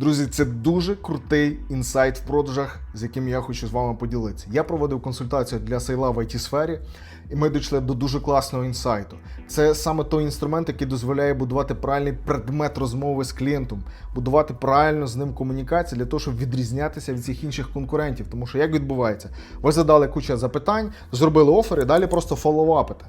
Друзі, це дуже крутий інсайт в продажах, з яким я хочу з вами поділитися. Я проводив консультацію для сейла в it сфері, і ми дійшли до дуже класного інсайту. Це саме той інструмент, який дозволяє будувати правильний предмет розмови з клієнтом, будувати правильно з ним комунікацію для того, щоб відрізнятися від всіх інших конкурентів. Тому що як відбувається? Ви задали кучу запитань, зробили офер і далі просто фоллоуапите.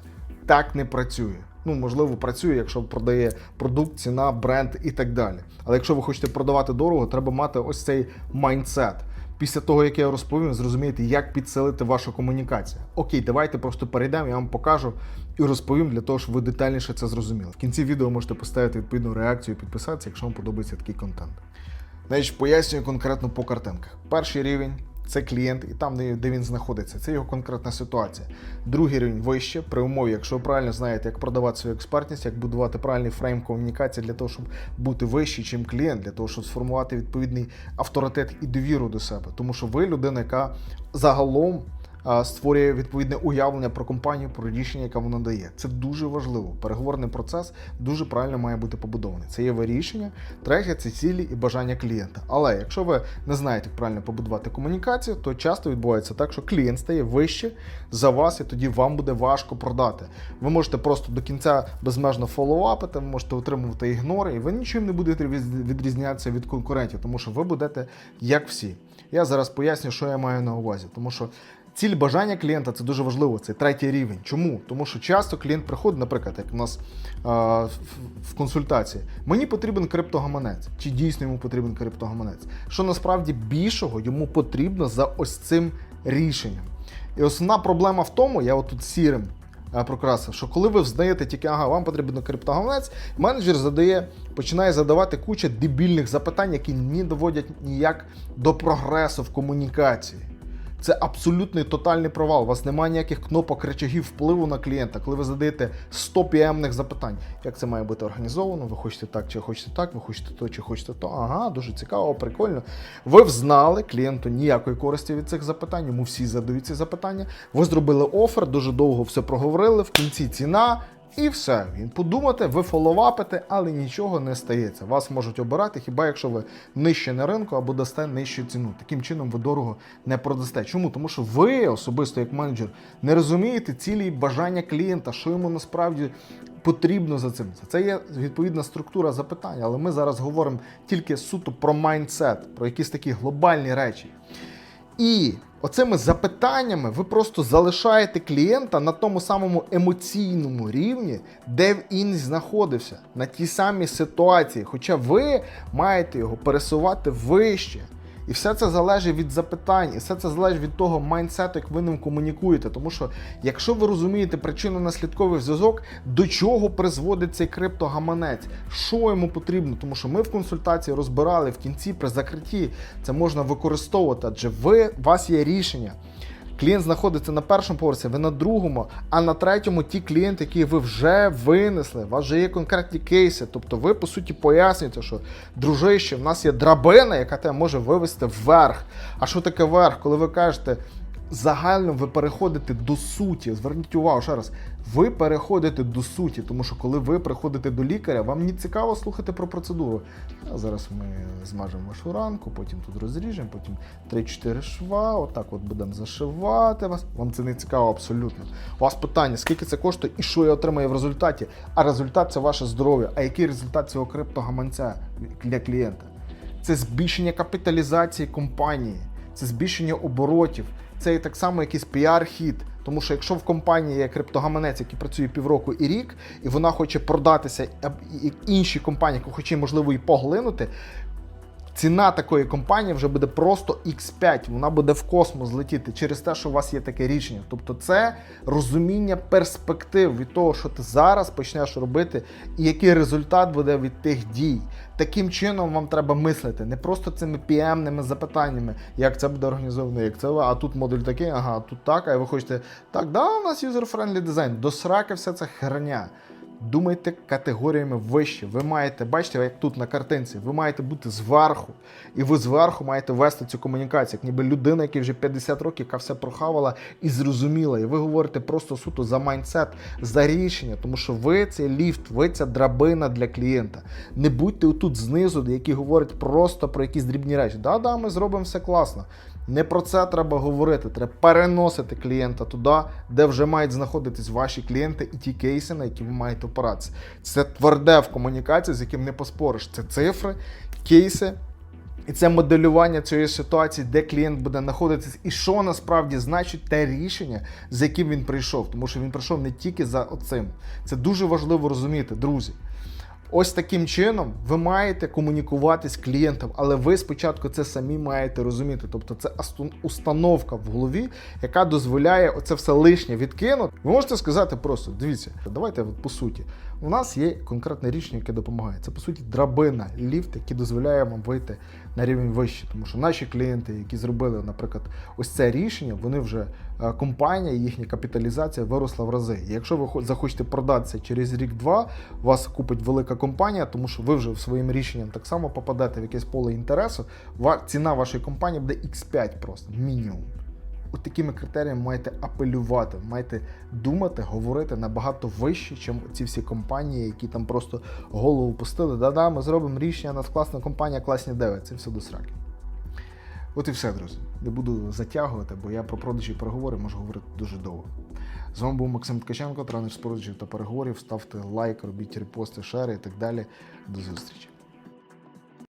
Так не працює. Ну, можливо, працює, якщо продає продукт, ціна, бренд і так далі. Але якщо ви хочете продавати дорого, треба мати ось цей майндсет. Після того, як я розповім, зрозумієте, як підсилити вашу комунікацію. Окей, давайте просто перейдемо, я вам покажу і розповім для того, щоб ви детальніше це зрозуміли. В кінці відео можете поставити відповідну реакцію і підписатися, якщо вам подобається такий контент. Значить, пояснюю конкретно по картинках. Перший рівень це клієнт, і там, де він знаходиться, це його конкретна ситуація. Другий рівень вище, при умові, якщо ви правильно знаєте, як продавати свою експертність, як будувати правильний фрейм комунікації для того, щоб бути вищий, чим клієнт, для того, щоб сформувати відповідний авторитет і довіру до себе. Тому що ви людина, яка загалом створює відповідне уявлення про компанію, про рішення, яке вона дає. Це дуже важливо. Переговорний процес дуже правильно має бути побудований. Це є вирішення. Третє це цілі і бажання клієнта. Але якщо ви не знаєте, як правильно побудувати комунікацію, то часто відбувається так, що клієнт стає вище за вас, і тоді вам буде важко продати. Ви можете просто до кінця безмежно фоллоуапити, ви можете отримувати ігнори, і ви нічим не будете відрізнятися від конкурентів, тому що ви будете як всі. Я зараз поясню, що я маю на увазі, тому що. Ціль бажання клієнта це дуже важливо. Це третій рівень. Чому? Тому що часто клієнт приходить, наприклад, як у нас а, в, консультації, мені потрібен криптогаманець. Чи дійсно йому потрібен криптогаманець? Що насправді більшого йому потрібно за ось цим рішенням. І основна проблема в тому, я отут сірим е, прокрасив, що коли ви взнаєте тільки, ага, вам потрібен криптогаманець, менеджер задає, починає задавати кучу дебільних запитань, які не доводять ніяк до прогресу в комунікації. Це абсолютний тотальний провал. У вас немає ніяких кнопок речагів впливу на клієнта, коли ви задаєте 100 піемних запитань. Як це має бути організовано? Ви хочете так, чи хочете так, ви хочете то, чи хочете то. Ага, дуже цікаво, прикольно. Ви взнали клієнту ніякої користі від цих запитань, йому всі задають ці запитання. Ви зробили офер, дуже довго все проговорили. В кінці ціна. І все, він подумати, ви фоловапите, але нічого не стається. Вас можуть обирати, хіба якщо ви нижче на ринку або дасте нижчу ціну. Таким чином ви дорого не продасте. Чому? Тому що ви особисто як менеджер не розумієте цілі і бажання клієнта, що йому насправді потрібно за цим. Це є відповідна структура запитань, але ми зараз говоримо тільки суто про майндсет, про якісь такі глобальні речі. І оцими запитаннями ви просто залишаєте клієнта на тому самому емоційному рівні, де він знаходився, на тій самій ситуації. Хоча ви маєте його пересувати вище. І все це залежить від запитань, і все це залежить від того майндсету, як ви ним комунікуєте. Тому що, якщо ви розумієте причинно-наслідковий зв'язок, до чого призводить цей криптогаманець, що йому потрібно, тому що ми в консультації розбирали в кінці при закритті це можна використовувати, адже ви у вас є рішення. Клієнт знаходиться на першому поверсі, ви на другому, а на третьому ті клієнти, які ви вже винесли. У вас вже є конкретні кейси. Тобто ви, по суті, пояснюєте, що дружище, в нас є драбина, яка тебе може вивести вверх. А що таке вверх? Коли ви кажете, загально ви переходите до суті. Зверніть увагу ще раз. Ви переходите до суті, тому що коли ви приходите до лікаря, вам не цікаво слухати про процедуру. А зараз ми змажемо вашу ранку, потім тут розріжемо, потім 3-4 шва, отак от будемо зашивати вас. Вам це не цікаво абсолютно. У вас питання, скільки це коштує і що я отримаю в результаті. А результат це ваше здоров'я. А який результат цього криптогаманця для клієнта? Це збільшення капіталізації компанії, це збільшення оборотів, це так само якийсь піар-хід. Тому що якщо в компанії є криптогаманець, який працює півроку і рік, і вона хоче продатися а і іншій компанії, яку хоче, можливо, і поглинути, ціна такої компанії вже буде просто X5, вона буде в космос летіти через те, що у вас є таке рішення. Тобто це розуміння перспектив від того, що ти зараз почнеш робити, і який результат буде від тих дій. Таким чином вам треба мислити, не просто цими піемними запитаннями, як це буде організовано, як це, а тут модуль такий, ага, тут так, а ви хочете, так, да, у нас юзер-френдлі дизайн. До сраки все це херня. Думайте категоріями вище. Ви маєте, бачите, як тут на картинці, ви маєте бути зверху, і ви зверху маєте вести цю комунікацію, як ніби людина, яка вже 50 років, яка все прохавала і зрозуміла. І ви говорите просто суто за майндсет, за рішення, тому що ви цей ліфт, ви ця драбина для клієнта. Не будьте отут знизу, які говорять просто про якісь дрібні речі. Да-да, ми зробимо все класно. Не про це треба говорити. Треба переносити клієнта туди, де вже мають знаходитись ваші клієнти і ті кейси, на які ви маєте опиратися. Це тверде в комунікації, з яким не поспориш. Це цифри, кейси. І це моделювання цієї ситуації, де клієнт буде знаходитись, і що насправді значить те рішення, з яким він прийшов. Тому що він прийшов не тільки за оцим. Це дуже важливо розуміти, друзі. Ось таким чином ви маєте комунікувати з клієнтом, але ви спочатку це самі маєте розуміти. Тобто це установка в голові, яка дозволяє оце все лишнє відкинути. Ви можете сказати просто: дивіться, давайте по суті. У нас є конкретне рішення, яке допомагає. Це по суті драбина, ліфт, який дозволяє вам вийти на рівень вище. Тому що наші клієнти, які зробили, наприклад, ось це рішення, вони вже компанія, їхня капіталізація виросла в рази. І якщо ви захочете продатися через рік-два, вас купить велика компанія, тому що ви вже своїм рішенням так само попадете в якесь поле інтересу. Ціна вашої компанії буде X5 просто мінімум. От такими критеріями маєте апелювати, маєте думати, говорити набагато вище, ніж ці всі компанії, які там просто голову пустили. Да-да, ми зробимо рішення, у нас класна компанія, класні деви. Це все до сраки. От і все, друзі. Не буду затягувати, бо я про продажі і переговори можу говорити дуже довго. З вами був Максим Ткаченко, тренер з продажів та переговорів. Ставте лайк, робіть репости, шери і так далі. До зустрічі.